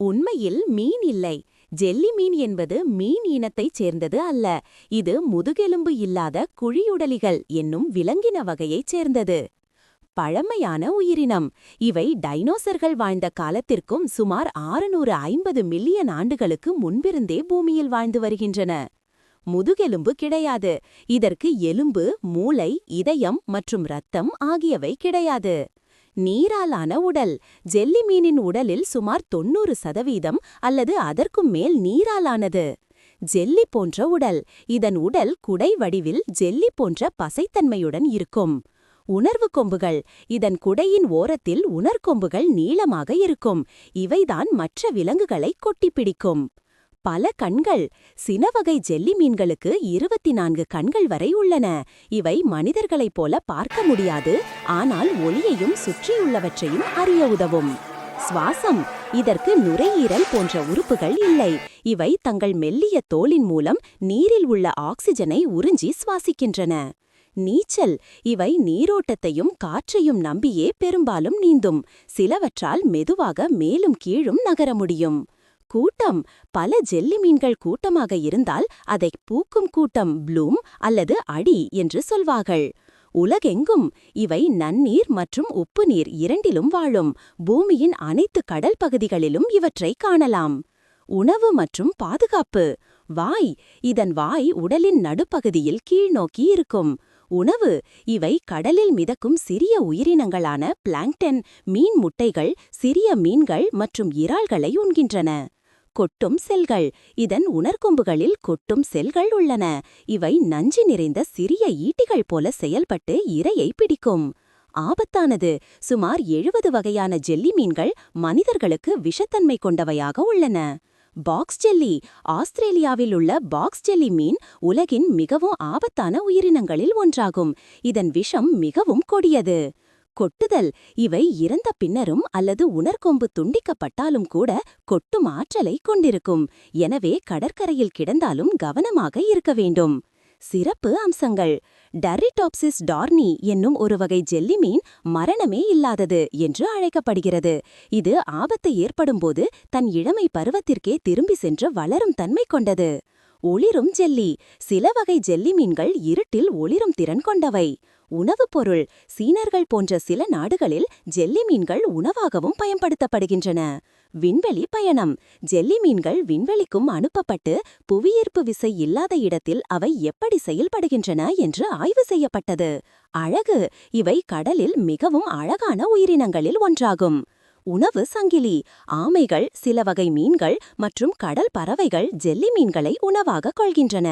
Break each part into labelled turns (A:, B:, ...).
A: உண்மையில் மீன் இல்லை. ஜெல்லி மீன் என்பது மீன் இனத்தைச் சேர்ந்தது அல்ல. இது முதுகெலும்பு இல்லாத குழியுடலிகள் என்னும் விலங்கின வகையைச் சேர்ந்தது. பழமையான உயிரினம். இவை டைனோசர்கள் வாழ்ந்த காலத்திற்கும் சுமார் ஆறுநூறு ஐம்பது மில்லியன் ஆண்டுகளுக்கு முன்பிருந்தே பூமியில் வாழ்ந்து வருகின்றன. முதுகெலும்பு கிடையாது. இதற்கு எலும்பு மூளை இதயம் மற்றும் இரத்தம் ஆகியவை கிடையாது. நீராலான உடல். ஜெல்லி மீனின் உடலில் சுமார் தொன்னூறு சதவீதம் அல்லது அதற்கும் மேல் நீராலானது. ஜெல்லி போன்ற உடல். இதன் உடல் குடை வடிவில் ஜெல்லி போன்ற பசைத்தன்மையுடன் இருக்கும். உணர்வு கொம்புகள். இதன் குடையின் ஓரத்தில் உணர்கொம்புகள் நீளமாக இருக்கும். இவைதான் மற்ற விலங்குகளை கொட்டிப் பிடிக்கும் பல கண்கள். சினவகை ஜெல்லி மீன்களுக்கு இருபத்தி நான்கு கண்கள் வரை உள்ளன. இவை மனிதர்களைப் போல பார்க்க முடியாது. ஆனால் ஒளியையும் சுற்றியுள்ளவற்றையும் அறிய உதவும். சுவாசம். இதற்கு நுரையீரல் போன்ற உறுப்புகள் இல்லை. இவை தங்கள் மெல்லிய தோலின் மூலம் நீரில் உள்ள ஆக்சிஜனை உறிஞ்சி சுவாசிக்கின்றன. நீச்சல். இவை நீரோட்டத்தையும் காற்றையும் நம்பியே பெரும்பாலும் நீந்தும். சிலவற்றால் மெதுவாக மேலும் கீழும் நகர முடியும். கூட்டம். பல ஜெல்லி மீன்கள் கூட்டமாக இருந்தால் அதை பூக்கும் கூட்டம் ப்ளூம் அல்லது அடி என்று சொல்வார்கள். உலகெங்கும் இவை நன்னீர் மற்றும் உப்பு நீர் இரண்டிலும் வாழும். பூமியின் அனைத்து கடல் பகுதிகளிலும் இவற்றை காணலாம். உணவு மற்றும் பாதுகாப்பு. வாய். இதன் வாய் உடலின் நடுப்பகுதியில் கீழ்நோக்கி இருக்கும். உணவு. இவை கடலில் மிதக்கும் சிறிய உயிரினங்களான பிளாங்டன் மீன் முட்டைகள் சிறிய மீன்கள் மற்றும் இறால்களை உண்கின்றன. கொட்டும் செல்கள். இதன் உணர்கொம்புகளில் கொட்டும் செல்கள் உள்ளன. இவை நஞ்சு நிறைந்த சிறிய ஈட்டிகள் போல செயல்பட்டு இரையை பிடிக்கும். ஆபத்தானது. சுமார் எழுபது வகையான ஜெல்லி மீன்கள் மனிதர்களுக்கு விஷத்தன்மை கொண்டவையாக உள்ளன. Box jelly. ஆஸ்திரேலியாவில் உள்ள பாக்ஸ் ஜெல்லி மீன் உலகின் மிகவும் ஆபத்தான உயிரினங்களில் ஒன்றாகும். இதன் விஷம் மிகவும் கொடியது. கொட்டுதல். இவை இறந்த பின்னரும் அல்லது உணர்கொம்பு துண்டிக்கப்பட்டாலும் கூட கொட்டும் ஆற்றலை கொண்டிருக்கும். எனவே கடற்கரையில் கிடந்தாலும் கவனமாக இருக்க வேண்டும். சிறப்பு அம்சங்கள். டர்ரிடாப்சிஸ் டார்னி என்னும் ஒரு வகை ஜெல்லி மீன் மரணமே இல்லாதது என்று அழைக்கப்படுகிறது. இது ஆபத்து ஏற்படும்போது தன் இளமை பருவத்திற்கே திரும்பி சென்று வளரும் தன்மை கொண்டது. ஒளிரும் ஜெல்லி. சில வகை ஜெல்லி மீன்கள் இருட்டில் ஒளிரும் திறன் கொண்டவை. உணவுப் பொருள் சீனர்கள் போன்ற சில நாடுகளில் ஜெல்லி மீன்கள் உணவாகவும் பயன்படுத்தப்படுகின்றன. விண்வெளி பயணம். ஜெல்லி மீன்கள் விண்வெளிக்கும் அனுப்பப்பட்டு புவியீர்ப்பு விசை இல்லாத இடத்தில் அவை எப்படி செயல்படுகின்றன என்று ஆய்வு செய்யப்பட்டது. அழகு. இவை கடலில் மிகவும் அழகான உயிரினங்களில் ஒன்றாகும். உணவு சங்கிலி ஆமைகள் சில வகை மீன்கள் மற்றும் கடல் பறவைகள் ஜெல்லி மீன்களை உணவாக கொள்கின்றன.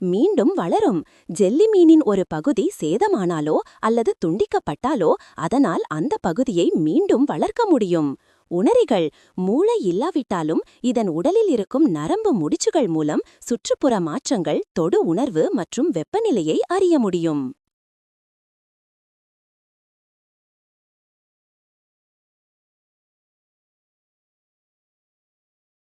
A: மீண்டும் வளரும். ஜெல்லி மீனின் ஒரு பகுதி சேதமானாலோ அல்லது துண்டிக்கப்பட்டாலோ அதனால் அந்த பகுதியை மீண்டும் வளர்க்க முடியும். உணரிகள் மூளை இல்லாவிட்டாலும் இதன் உடலில் இருக்கும் நரம்பு முடிச்சுகள் மூலம் சுற்றுப்புற மாற்றங்கள் தொடு உணர்வு மற்றும் வெப்பநிலையை அறிய முடியும்.